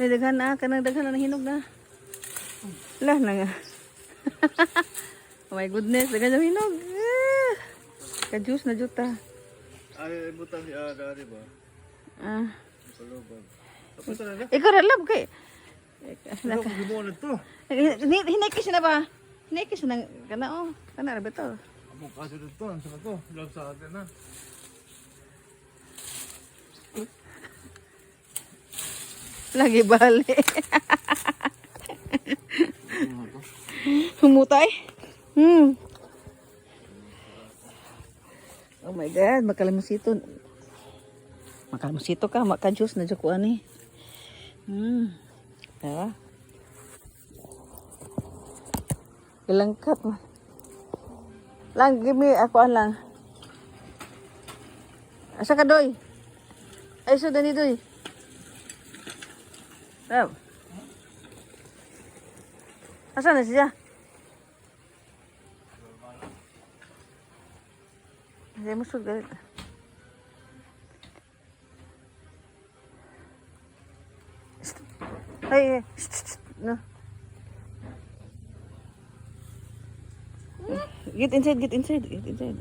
May daghan na, kanang daghan na hinog na. Lah na nga. oh my goodness, daghan na hinog. Ah, Ka-juice na juta. Ay, butang si Aga, di ba? Ah. Sa looban. Tapos na na. Ikaw rin lab kay. Ano kung gumawa na to? Hinekis na ba? Hinekis na kana oh. Kana ra ba to? Amo kasi dito, ano sa to? Love sa atin na. Lagi bali. Humutay? Hmm. Oh my God, makalamusito. Makalamusito ka, maka-juice na dyan ko ani. Hmm. Diba? Ilang cup. Lang, give me, ako an lang. Asa ka, Doy? Ay, so, dani, Doy. Rob. Asa na siya? Hindi mo sugat. Ay, no. Get inside, get inside, get inside.